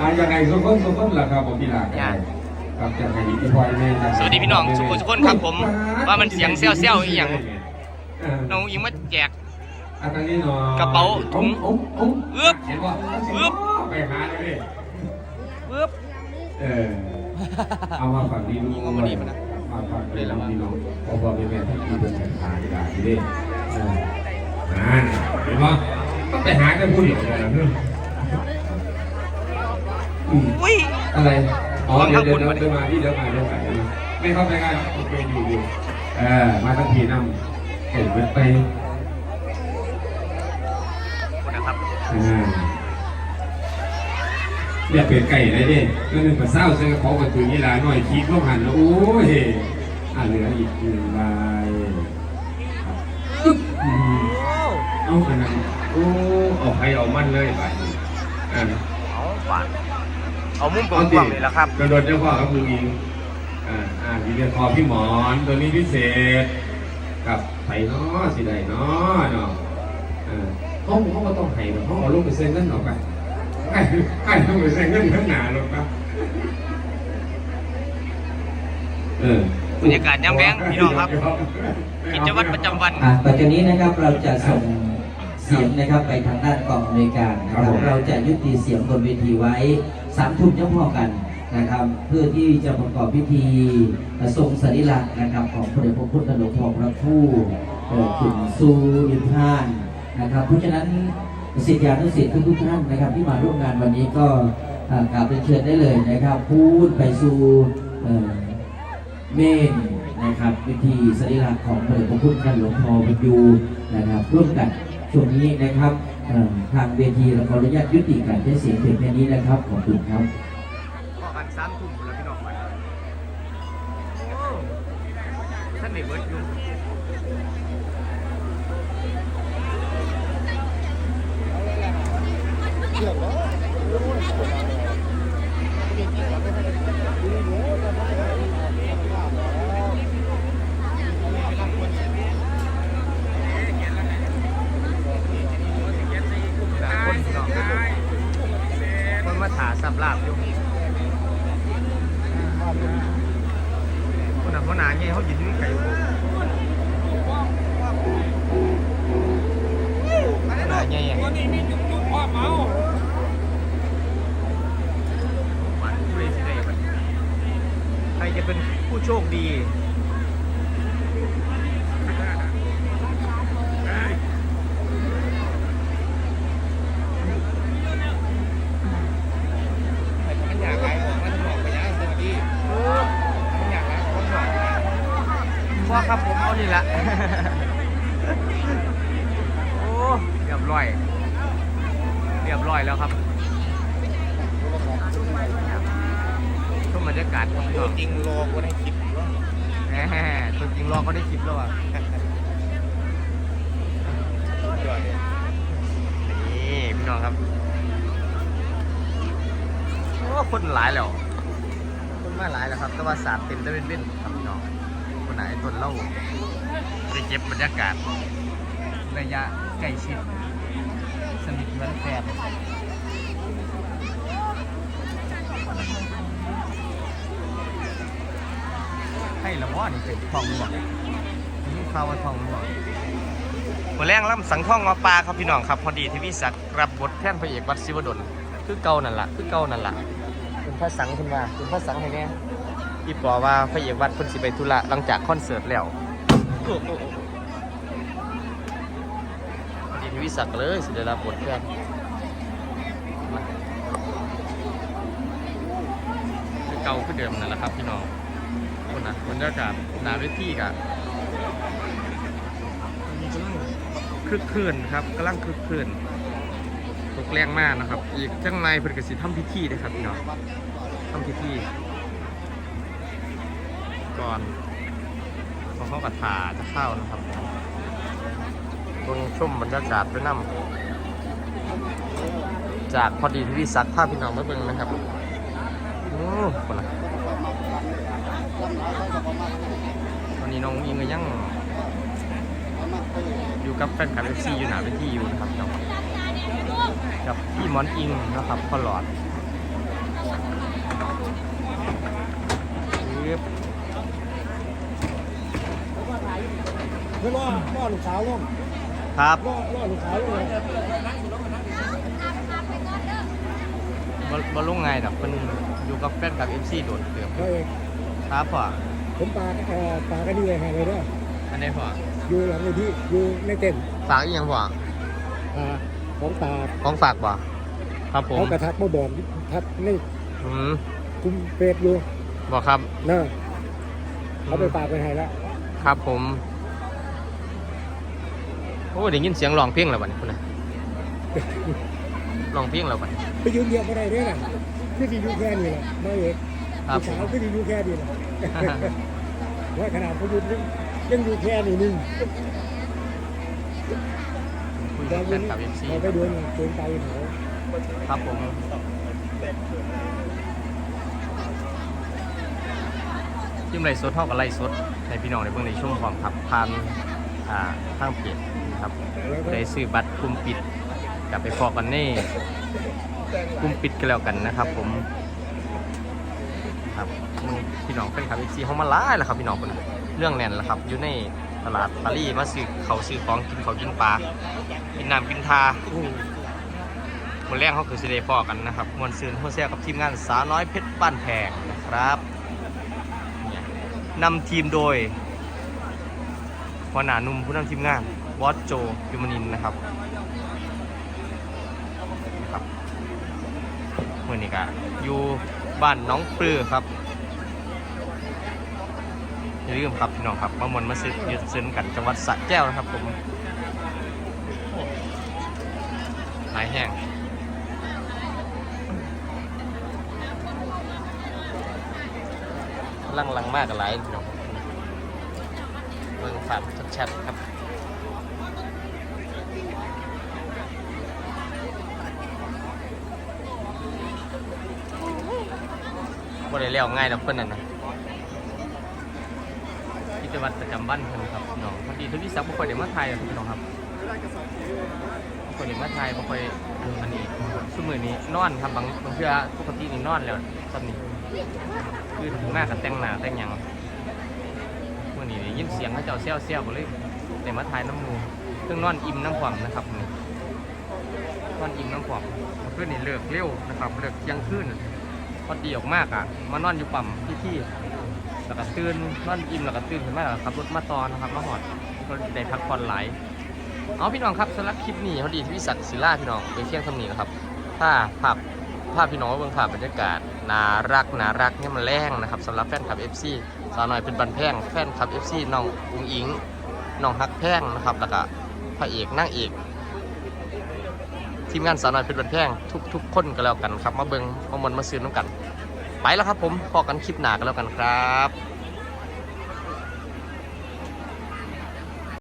อ่ายังไงสุขคนสุขคนล่ะครับผมพี่ลากันครับจากไหนที่พลอยแม่จากสวัสดีพี่น้องสุขุมสุขคนครับผมว่ามันเสียงเซี่ยวๆอีหยัง เออน้องยิงมาแจก อันนี้หน่อยกระเป๋าถุงอุ๊บอุ๊บอึ๊บเห็นว่าอึ๊บ ไปหาเลยดิปึ๊บ เออเอามาฝั่งนี้ดูยิงเอามานี่มานะ มาฝั่งนี้น้องพี่น้องพอพอเป็นแม่ที่ดีเป็นแม่ขายได้ทีเด้เอออ่าเห็นว่าต้องไปหาได้พูดอย่างไรนะเรื่อง อืมอุ้ยอะไร อ๋อวางเดี๋ยวข้างบเดี๋ยวนเดี๋ยวมาที่เดี๋ยวมาเดี๋ยวมาเดี๋ยวมาไม่เข้าใจกันโอเคอยู่อยู่เออมาทั้งทีนำเห็นไปนะครับอ่าอย่าเปลี่ยนไก่เลยดิก็นึกว่าเศร้าเสื้อเขากระตือยี่ลาหน่อยคิดลูกหันแล้วโอ้ยอะเหลืออีกหนึ่งใบครับอึ๊บอืมเอาอันนั้นโอ้เอาใครเอามันเลยไปอ่าเอาหวาน เอามุมกว้างๆเลยละครับ กระโดดเจ้าพ่อครับมืออิงอ่าอ่าทีเดียวคอพี่หมอนตัวนี้พิเศษกับไผ่น้อสิได้น้อเนาะอ่าเขาเขาก็ต้องไผ่แบบเขาเอาลูกไปเซ็นเงินออกไปไอ้ไอ้ลูกไปเซ็นเงินข้างหน้าหรอกครับเออบรรยากาศยามแลงพี่น้องครับกิจวัตรประจำวันอะต่อจากนี้นะครับเราจะส่งเสียงนะครับไปทางด้านกองอำนวยการนะครับ เราจะยุติเสียงบนเวทีไว้ สามทุ่มจะพอกันนะครับ เพื่อที่จะประกอบพิธีทรงสรีระนะครับของพระเดชพระพุทธหลวงพ่อพระผู้เอ่ขึ้นสู่นิพพานนะครับ เพราะฉะนั้นศิษยานุศิษย์ทุกท่านนะครับ ที่มาร่วมงานวันนี้ก็อ่ากราบเรียนเชิญได้เลยนะครับ พูดไปสู่เมนนะครับวิธีสรีระของพระเดชพระคุณท่านหลวงพ่อบรรยูนะครับร่วมกันช่วงนี้นะครับ ทางเวทีเราขออนุญาตยุติการใช้เสียงเพียงแค่นี้นะครับ ขอบคุณครับพอกันสามทุ่มแล้วพี่น้องไปโอ้ท่านเด็กเบิร์ดอยู่คนพี่น้องคนมาถาสับลาบอยู่ คนนั้นเขาหนาเงี้ยเขายืนอยู่ไกลอยู่หนาเงี้ยวันนี้มีจุกจุกพ่อเมาหวานผู้ใดสิได้บัดใครจะเป็นผู้โชคดี มันอยากไล่ออกมันบอกไปยังเมื่อกี้มันอยากไล่ออก มันบอกพ่อครับผมเอานี่ละโอ้เรียบร้อย เรียบร้อยแล้วครับช่วงบรรยากาศครับพี่น้องจริงโลก็ได้คิดว่าแหม ตัวจริงรอเขาได้คลิปแล้วอะนี่พี่น้องครับโอ้คนหลายแล้วคนมาหลายแล้วครับ แต่ว่าสาดเต็มได้เป็นเล่นครับพี่น้องคนไหนต้นเล่าไปเก็บบรรยากาศ ระยะใกล้ชิดสนิทเหมือนแฟน ให้ละว่านี่เป็นทองหลวงนี่ข่าวว่าทองหลวงหัวแรงล่ำสังท่องงอปลาครับพี่น้องครับ พอดีที่วิศักดิ์รับบทแทนพระเอกวัดศิวดลคือเก่านั่นล่ะคือเก่านั่นล่ะคุณพระสังคุณว่าคุณพระสังให้แน่พี่ปอว่าพระเอกวัดคนสิไปธุระหลังจากคอนเสิร์ตแล้วโอ้โหพอดีที่วิศักดิ์เลยสิได้รับบทแทนมาคือเก่าคือเดิมนั่นแหละครับพี่น้องค นน่ะบรรยากาศหนาเวทีกะคึกคืนครับกำลังคึกคืนตกแรงมากนะครับ อีกจังในเพิ่นกสิทำพิธีนะครับพี่น้องทำพิธีก่อนพอเข้ากัถาจะเข้านะครับตรงชมบรรยากาศไปนํจากพอดีที่วิสักภาพพี่น้องมาเบิ่งนะครับ โอ้คนละ น้องอิงก็ยังอยู่กับแฟนคลับเอฟซีอยู่หนาเวที่อยู่นะครับกับกับพี่มอนอิงนะครับตลอดเพื่อล่อล่อลูกสาวงครับล่อล่อลูกสาวงบอลลงไงดอกเป็นอยู่กับแฟนกับเอฟซีโดดเดือบครับพ่อ ผมปากเอ่อปากกันนี่เลยฮะเลยเด้ออันนี้พ่ออยู่หลังเวทีอยู่ในเต็นท์ฝากอีหยังพ่ออ่าของตาของฝากบ่ครับผมเขากระทักมาบอกทักในอืมกลุ่มเฟซอยู่บ่ครับนะเขาไปฝากไปให้แล้วครับผมโอ้ได้ยินเสียงร้องเพลงแล้วบัดนี้พุ่นน่ะร้องเพลงแล้วบัดนี้ไปยืนเดียวไม่ได้เด้อน่ะคือที่อยู่แค่นี้แหละไม่เอกครับลูกผมสาวคือที่อยู่แค่นี้แหละ ว่าขนาดเขาอยู่ยังยังอยู่แค่นี้นึงคุยเรากับแฟนกับ FC เราไปดูหน่อยเกินไปเขาครับผมทีมไลฟ์สดเท่ากับไลฟ์สดในพี่น้องในเบื้องในช่วงความครับผ่านอ่าทางเพจครับแล้วก็ได้ซื้อบัตรกลุ่มปิดกลับไปพอกันนี่กลุ่มปิดกันแล้วกันนะครับ ผม ครับพี่น้องเป็นครับเอซีเขามาล้าแล้วครับพี่น้องคนเรื่องแน่นแล้วครับอยู่ในตลาดปารีมาซื้อเขาซื้อของกินเขากินปลากินน้ำกินทาคนแรกเขาคือสิเดพอกันนะครับมวลซืนหัวแซ่กับทีมงานสาวน้อยเพชรบ้านแพงนะครับนำทีมโดยหัวหน้านุ่มผู้นำทีมงานบอสโจยูมานินนะครับนะครับเมื่อนี้ก็อยู่ บ้านน้องปลื้อครับอย่าลืมครับพี่น้องครับมามวนมาซื้อยืดซื้อกันจังหวัดสระแก้วนะครับผมหายแห่งลังลังมากกับหลายพี่น้องเบิ่งฝากชัดๆครับ บ่ได้เลี้ยวง่ายดอกเพิ่นนั่นนะกิจวัตรประจำวันเพิ่นครับพี่น้องพอดีทวีศักดิ์บ่ค่อยได้มาถ่ายหรอกพี่น้องครับบ่ค่อยได้มาถ่ายบ่ค่อยอันนี้ซุมื้อนี้นอนครับบางบางเทื่อปกตินี่นอนแล้วตอนนี้คือถึงมากับแต่งหน้าแต่งหยังวันนี้ได้ยินเสียงเขาเจ้าเซี่ยวเซี่ยวก็เลยแต่มาทายน้ำมูเครื่องนอนอิ่มน้ำความนะครับนี่นอนอิ่มน้ำความเพื่อนนี่เลิกเร็วนะครับเลิกยังคืน พอดีออกมากอะมานอนอยู่ปั๊มที่ที่แล้วก็ตื่นนอนอิ่มแล้วก็ตื่นขึ้นมาแล้วก็ขับรถมาตอนนะครับมาหอดก็ได้พักผ่อนหลายเอาพี่น้องครับสำหรับคลิปนี้เขาดีที่วิสัทศิลาพี่น้องไปเที่ยงทำนี้นะครับ ถ้าภาพภาพพี่น้องเบื้องภาพบรรยากาศน่ารักน่ารักเนี่ยมันแรงนะครับสำหรับแฟนคลับ FC สาวน้อยเป็นบันแพงแฟนคลับ FC น้องอุ้งอิงน้องฮักแพงนะครับแล้วก็พระเอกนางเอก ทีมงานสาวน้อยเพชรบันแพงทุกทุกคนก็แล้วกันครับ มาเบิงมามันมาซื้อน้ำกัน ไปแล้วครับผมพอกันคลิปหนากันแล้วกันครับ